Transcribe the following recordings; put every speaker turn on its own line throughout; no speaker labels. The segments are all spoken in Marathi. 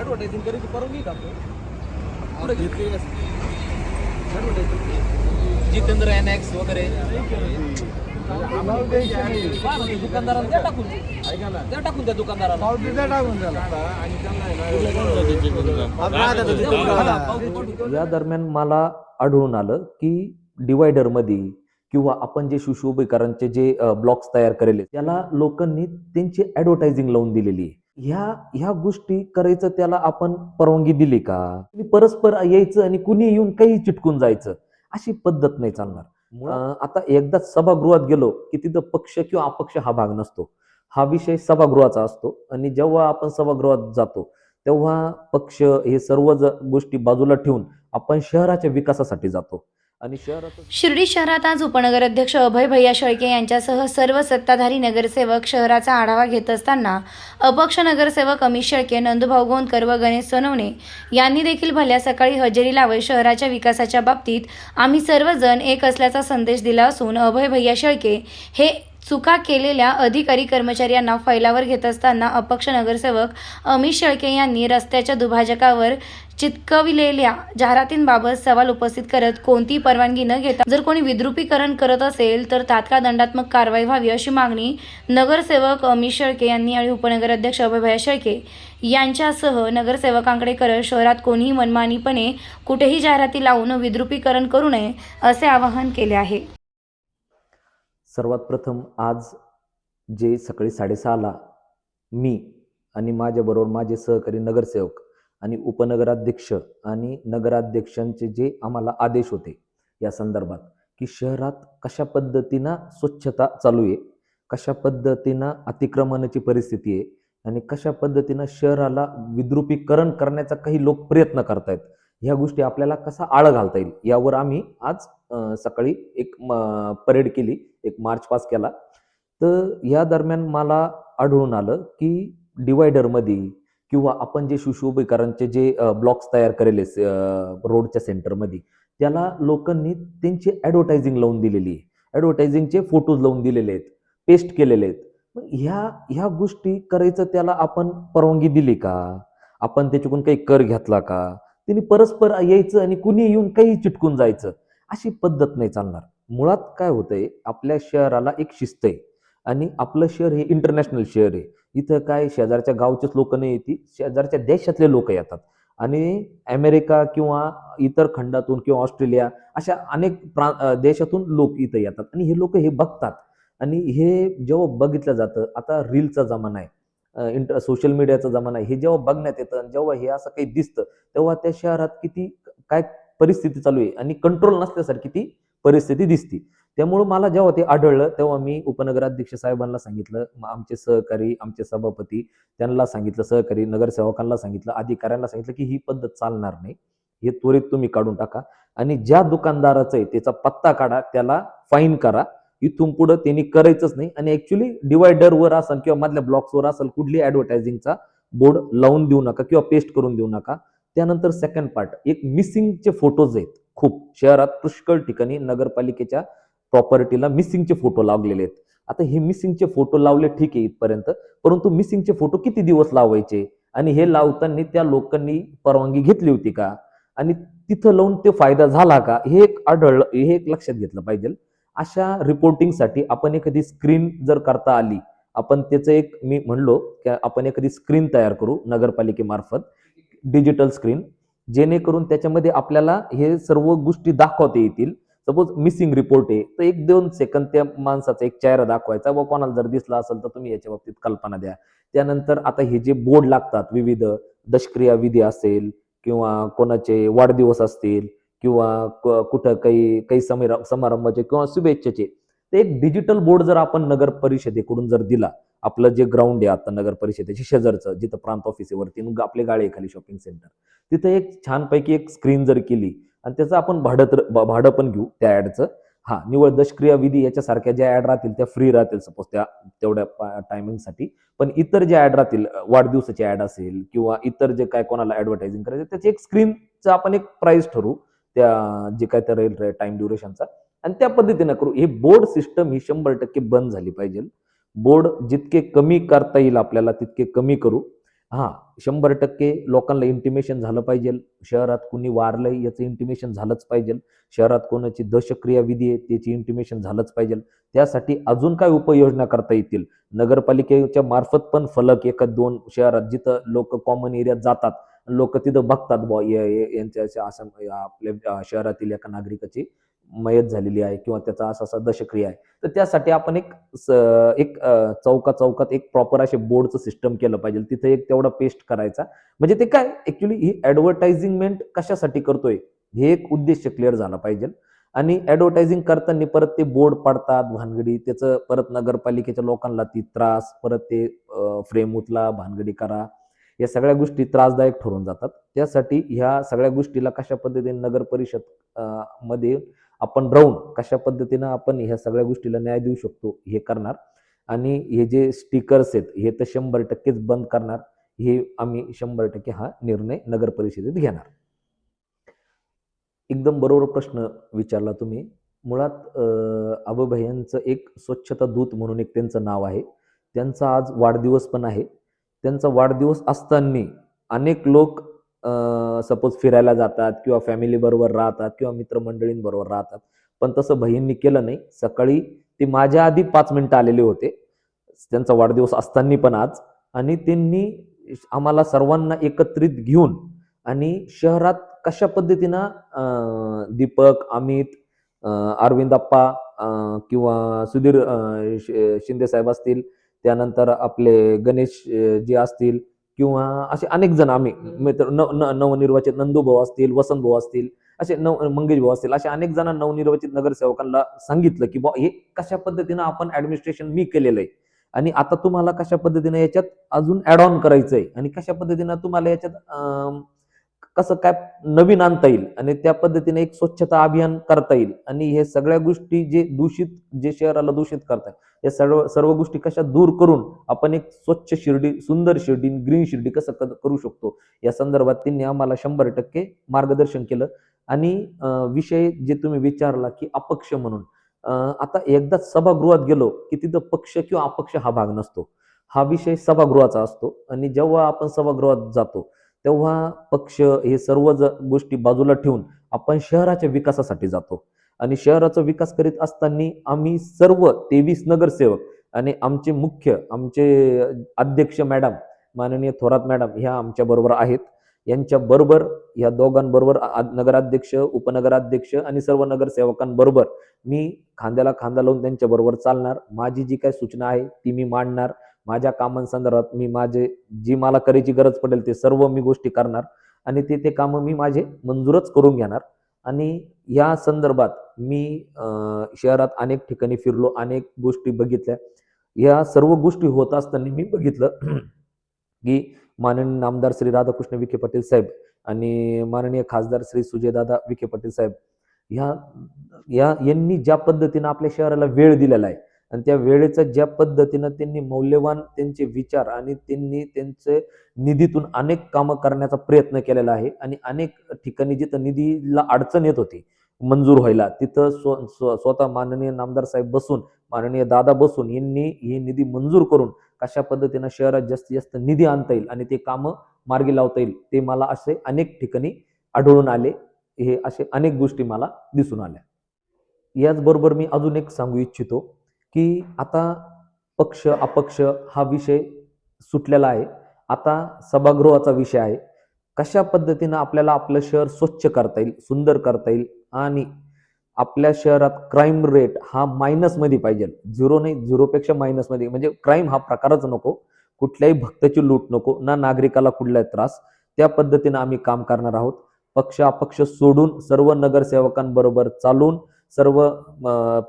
ऍडव्हर्टायझिंग करायची परवानगी का आपण पुढे घेतली ऍडव्हर्टायझिंग जितेंद्र एनॅक्स वगैरे. पहा ना, ते दुकानदाराला द्या टाकून. द्या टाकून त्या दुकानदाराला.
या दरम्यान मला आढळून आलं की डिवायडरमध्ये किंवा आपण जे शिशुभीकरांचे जे ब्लॉक्स तयार केलेले त्याला लोकांनी त्यांची ऍडव्हर्टायझिंग लावून दिलेली आहे. ह्या ह्या गोष्टी करायचं त्याला आपण परवानगी दिली का? परस्पर यायचं आणि कुणी येऊन काही चिटकून जायचं अशी पद्धत नाही चालणार. आता एकदा सभागृहात गेलो की तिथं पक्ष किंवा अपक्ष हा भाग नसतो. हा विषय सभागृहाचा असतो आणि जेव्हा आपण सभागृहात जातो तेव्हा पक्ष हे सर्व ज- गोष्टी बाजूला ठेवून आपण शहराच्या विकासासाठी जातो. आणि
शिर्डी शहरात आज उपनगर अध्यक्ष अभय भैया शेळके यांच्यासह सर्व सत्ताधारी नगरसेवक शहराचा आढावा घेत असताना अपक्ष नगरसेवक अमित शेळके नंदुभाऊ गोंदकर व गणेश सोनवणे यांनी देखील भल्या सकाळी हजेरी लावत शहराच्या विकासाच्या बाबतीत आम्ही सर्वजण एक असल्याचा संदेश दिला असून अभय भैया शेळके हे चुका केलेल्या अधिकारी कर्मचाऱ्यांना फैलावर घेत असताना अपक्ष नगरसेवक अमित शेळके यांनी रस्त्याच्या दुभाजकावर चितकविलेल्या जाहिरातींबाबत सवाल उपस्थित करत कोणतीही परवानगी न घेता जर कोणी विद्रुपीकरण करत असेल तर तात्काळ दंडात्मक कारवाई व्हावी अशी मागणी नगरसेवक अमित शेळके यांनी आणि उपनगराध्यक्ष अभय शेळके यांच्यासह नगरसेवकांकडे करत शहरात कोणीही मनमानीपणे कुठेही जाहिराती लावून विद्रुपीकरण करू नये असे आवाहन केले आहे.
सर्वात प्रथम आज जे सकाळी साडेसहाला मी आणि माझ्याबरोबर माझे सहकारी नगरसेवक आणि उपनगराध्यक्ष आणि नगराध्यक्षांचे जे आम्हाला आदेश होते या संदर्भात की शहरात कशा पद्धतीनं स्वच्छता चालू आहे कशा पद्धतीनं अतिक्रमणाची परिस्थिती आहे आणि कशा पद्धतीनं शहराला विद्रुपीकरण करण्याचा काही लोक प्रयत्न करतायत ह्या गोष्टी आपल्याला कसा आळा घालता येईल यावर आम्ही आज सकाळी एक परेड केली एक मार्च पास केला. तर या दरम्यान मला आढळून आलं की डिवायडरमध्ये किंवा आपण जे सुशोभीकरणचे जे ब्लॉक्स तयार केलेले रोडच्या सेंटरमध्ये त्याला लोकांनी त्यांची ॲडव्हर्टायझिंग लावून दिलेली आहे. ॲडव्हर्टायझिंगचे फोटोज लावून दिलेले आहेत पेस्ट केलेले आहेत. मग ह्या ह्या गोष्टी करायचं त्याला आपण परवानगी दिली का? आपण त्याच्याकडून काही कर घेतला का? त्यांनी परस्पर यायचं आणि कुणी येऊन काही चिटकून जायचं अशी पद्धत नाही चालणार. मुळात काय होतंय आपल्या शहराला एक शिस्त आहे. आणि आपलं शहर हे इंटरनॅशनल शहर आहे. इथं काय शेजारच्या गावचेच लोक नाही येते शेजारच्या देशातले लोक येतात. आणि अमेरिका किंवा इतर खंडातून किंवा ऑस्ट्रेलिया अशा अनेक प्रा देशातून लोक इथं येतात. आणि हे लोक हे बघतात. आणि हे जेव्हा बघितलं जातं आता रीलचा जमाना आहे. इंटर सोशल मीडियाचा जमाना आहे. हे जेव्हा बघण्यात येतं आणि जेव्हा हे असं काही दिसतं तेव्हा त्या शहरात किती काय परिस्थिती चालू आहे आणि कंट्रोल नसल्यासारखी ती परिस्थिती दिसती. त्यामुळं मला जेव्हा ते आढळलं तेव्हा मी उपनगराध्यक्ष साहेबांना सांगितलं आमचे सहकारी आमचे सभापती त्यांना सांगितलं सहकारी नगरसेवकांना सांगितलं अधिकाऱ्यांना सांगितलं की ही पद्धत चालणार नाही. हे त्वरित तुम्ही काढून टाका आणि ज्या दुकानदाराचं आहे त्याचा पत्ता काढा त्याला फाईन करा. इथून पुढं त्यांनी करायचंच नाही आणि ऍक्च्युली डिवायडरवर असेल किंवा मधल्या ब्लॉक्सवर असेल कुठली ऍडव्हर्टायझिंगचा बोर्ड लावून देऊ नका किंवा पेस्ट करून देऊ नका. त्यानंतर सेकंड पार्ट एक मिसिंगचे फोटोज आहेत खूप. शहरात पुष्कळ ठिकाणी नगरपालिकेच्या प्रॉपर्टीला मिसिंगचे फोटो लावलेले आहेत. आता हे मिसिंगचे फोटो लावले ठीक आहे इथपर्यंत परंतु मिसिंगचे फोटो किती दिवस लावायचे? आणि हे लावताना त्या लोकांनी परवानगी घेतली होती का? आणि तिथं लावून ते फायदा झाला का? हे एक आढळलं हे एक लक्षात घेतलं पाहिजे. अशा रिपोर्टिंगसाठी आपण एखादी स्क्रीन जर करता आली आपण त्याचं एक मी म्हणलो की आपण एखादी स्क्रीन तयार करू नगरपालिकेमार्फत डिजिटल स्क्रीन जेणेकरून त्याच्यामध्ये आपल्याला हे सर्व गोष्टी दाखवता येतील. सपोज मिसिंग रिपोर्ट आहे तर एक दोन सेकंद त्या माणसाचा एक चेहरा दाखवायचा. व कोणाला जर दिसला असेल तर तुम्ही याच्या बाबतीत कल्पना द्या. त्यानंतर आता हे जे बोर्ड लागतात विविध दशक्रिया विधी असेल किंवा कोणाचे वाढदिवस असतील किंवा क- कुठं काही काही समिरा समारंभाचे किंवा शुभेच्छेचे ते एक डिजिटल बोर्ड जर आपण नगर परिषदेकडून जर दिला आपलं जे ग्राउंड आहे आता नगर परिषदेच्या शेजारचं जिथं प्रांत ऑफिस आहे वरती आपले गाळे खाली शॉपिंग सेंटर तिथं एक छानपैकी एक स्क्रीन जर केली आणि त्याचं आपण भाडं तर भाडं पण घेऊ त्या ॲडचं हा निवळ दशक्रिया विधी याच्यासारख्या ज्या ऍड राहतील त्या फ्री राहतील सपोज त्या तेवढ्या टायमिंगसाठी पण इतर ज्या ऍड राहतील अ, वाढदिवसाची ऍड असेल किंवा इतर जे काय कोणाला ऍडव्हर्टायझिंग करायचं त्याची एक स्क्रीनचं आपण एक प्राइस ठरवू त्या जे काय त्या राहील टाइम ड्युरेशनचा आणि त्या पद्धतीनं करू. हे बोर्ड सिस्टम ही शंभर टक्के बंद झाली पाहिजे. बोर्ड जितके कमी करता येईल आपल्याला तितके कमी करू. हां शंभर टक्के लोकांना इंटिमेशन झालं पाहिजे. शहरात कुणी वारलंय याचं इंटिमेशन झालंच पाहिजे. शहरात कोणाची दशक्रिया विधी आहे त्याची इंटिमेशन झालंच पाहिजे. त्यासाठी अजून काय उपाययोजना करता येतील? नगरपालिकेच्या मार्फत पण फलक एका दोन शहरात जिथं लोक कॉमन एरियात जातात लोक तिथं बघतात बुवा या- यांच्या असं आपल्या शहरातील एका नागरिकाची मयत झालेली आहे किंवा त्याचा असा असा दशक्रिया आहे. तर त्यासाठी आपण एक स- एक चौका चौकात एक प्रॉपर असे बोर्डचं सिस्टम केलं पाहिजे. तिथे एक तेवढा पेस्ट करायचा. म्हणजे ते काय ऍक्च्युली ही ऍडव्हर्टायझिंगमेंट कशासाठी करतोय? हे एक उद्देश क्लिअर झाला पाहिजे. आणि ऍडव्हर्टायझिंग करताना परत ते बोर्ड पाडतात भानगडी त्याचं परत नगरपालिकेच्या लोकांना ती त्रास परत ते फ्रेम उचला भानगडी करा. या सगळ्या गोष्टी त्रासदायक ठरून जातात. त्यासाठी ह्या सगळ्या गोष्टीला कशा पद्धतीने नगर परिषदमध्ये आपण राहून कशा पद्धतीनं आपण ह्या सगळ्या गोष्टीला न्याय देऊ शकतो हे करणार आणि हे जे स्टिकर्स आहेत हे तर शंभर टक्केच बंद करणार. हे आम्ही शंभर टक्के हा निर्णय नगर परिषदेत घेणार. एकदम बरोबर प्रश्न विचारला तुम्ही. मुळात अभय यांचं एक स्वच्छता दूत म्हणून एक त्यांचं नाव आहे. त्यांचा आज वाढदिवस पण आहे. त्यांचा वाढदिवस असताना अनेक लोक सपोज फिरायला जातात किंवा फॅमिली बरोबर राहतात किंवा मित्रमंडळींबरोबर राहतात. पण तसं बहिणींनी केलं नाही. सकाळी ते माझ्या आधी पाच मिनिटं आलेले होते. त्यांचा वाढदिवस असताना पण आज. आणि त्यांनी आम्हाला सर्वांना एकत्रित घेऊन आणि शहरात कशा पद्धतीनं दीपक अमित अरविंदप्पा अरविंद अप्पा किंवा सुधीर शि- शिंदे साहेब असतील त्यानंतर आपले गणेश जे असतील किंवा असे अनेक जण आम्ही मित्र नवनिर्वाचित नंदू भाऊ असतील वसंत भाऊ असतील असे नव मंगेश भाऊ असतील असे अनेक जण नवनिर्वाचित नगरसेवकांना सांगितलं की बा हे कशा पद्धतीनं आपण ऍडमिनिस्ट्रेशन मी केलेलं आहे आणि आता तुम्हाला कशा पद्धतीनं याच्यात अजून ऍड ऑन करायचंय? आणि कशा पद्धतीनं तुम्हाला याच्यात कसं काय नवीन आणता येईल आणि त्या पद्धतीने एक स्वच्छता अभियान करता येईल. आणि हे सगळ्या गोष्टी जे दूषित जे शहराला दूषित करतात या सर्व सर्व गोष्टी कशा दूर करून आपण एक स्वच्छ शिर्डी सुंदर शिर्डी ग्रीन शिर्डी कसं क- करू शकतो या संदर्भात त्यांनी आम्हाला शंभर टक्के मार्गदर्शन केलं. आणि विषय जे तुम्ही विचारला की अपक्ष म्हणून आता एकदा सभागृहात गेलो की तिथं पक्ष किंवा अपक्ष हा भाग नसतो. हा विषय सभागृहाचा असतो आणि जेव्हा आपण सभागृहात जातो तेव्हा पक्ष हे सर्व ज- गोष्टी बाजूला ठेवून आपण शहराच्या विकासासाठी जातो. आणि शहराचा विकास करीत असताना आम्ही सर्व तेवीस नगरसेवक आणि आमचे मुख्य आमचे अध्यक्ष मॅडम माननीय थोरात मॅडम ह्या आमच्या बरोबर आहेत. यांच्या बरोबर या दोघांबरोबर नगराध्यक्ष उपनगराध्यक्ष आणि सर्व नगरसेवकांबरोबर मी खांद्याला खांदा लावून त्यांच्या बरोबर चालणार. माझी जी काही सूचना आहे ती मी मांडणार. माझ्या कामांसंदर्भात मी माझे जी मला करायची गरज पडेल ते सर्व मी गोष्टी करणार आणि ते ते कामं मी माझे मंजूरच करून घेणार. आणि या संदर्भात मी शहरात अनेक ठिकाणी फिरलो अनेक गोष्टी बघितल्या. या सर्व गोष्टी होत असताना मी बघितलं की माननीय नामदार श्री राधाकृष्ण विखे पाटील साहेब आणि माननीय खासदार श्री सुजयदादा विखे पाटील साहेब ह्या या यांनी ज्या पद्धतीनं आपल्या शहराला वेळ दिलेला आहे आणि त्या वेळेचा ज्या पद्धतीनं त्यांनी मौल्यवान त्यांचे विचार आणि त्यांनी त्यांचे निधीतून अनेक कामं करण्याचा प्रयत्न केलेला आहे आणि अनेक ठिकाणी जिथं निधीला अडचण येत होती मंजूर व्हायला तिथं स्व स्व- स्वतः माननीय नामदार साहेब बसून माननीय दादा बसून यांनी ही निधी मंजूर करून कशा पद्धतीनं शहरात जास्तीत जास्त निधी आणता येईल आणि ते कामं मार्गी लावता येईल ते मला असे अनेक ठिकाणी आढळून आले. हे असे अनेक गोष्टी मला दिसून आल्या. याचबरोबर मी अजून एक सांगू इच्छितो. की आता पक्ष अपक्ष हा विषय सुटलेला आहे. आता सभागृहाचा विषय आहे. कशा पद्धतीनं आपल्याला आपलं शहर स्वच्छ करता येईल सुंदर करता येईल आणि आपल्या शहरात क्राईम रेट हा मायनसमध्ये पाहिजे. झिरो नाही झिरोपेक्षा मायनसमध्ये म्हणजे क्राईम हा प्रकारच नको. कुठल्याही भक्ताची लूट नको. ना नागरिकाला कुठलाही त्रास. त्या पद्धतीनं आम्ही काम करणार आहोत. पक्ष अपक्ष सोडून सर्व नगरसेवकांबरोबर चालून सर्व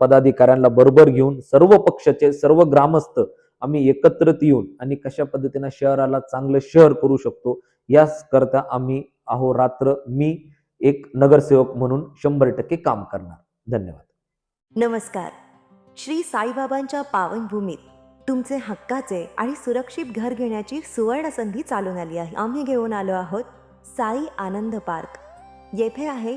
पदाधिकाऱ्यांना बरोबर घेऊन सर्व पक्षाचे सर्व ग्रामस्थ आम्ही एकत्रित येऊन आणि कशा पद्धतीनं शहराला चांगलं शहर करू शकतो याच करता आम्ही अहोरात्र मी एक नगरसेवक म्हणून शंभर टक्के काम करणार. धन्यवाद.
नमस्कार. श्री साईबाबांच्या पावनभूमीत तुमचे हक्काचे आणि सुरक्षित घर घेण्याची सुवर्ण संधी चालून आली आहे. आम्ही घेऊन आलो आहोत साई आनंद पार्क. येथे आहे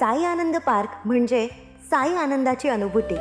साई आनंद पार्क म्हणजे साई आनंदाची अनुभूती.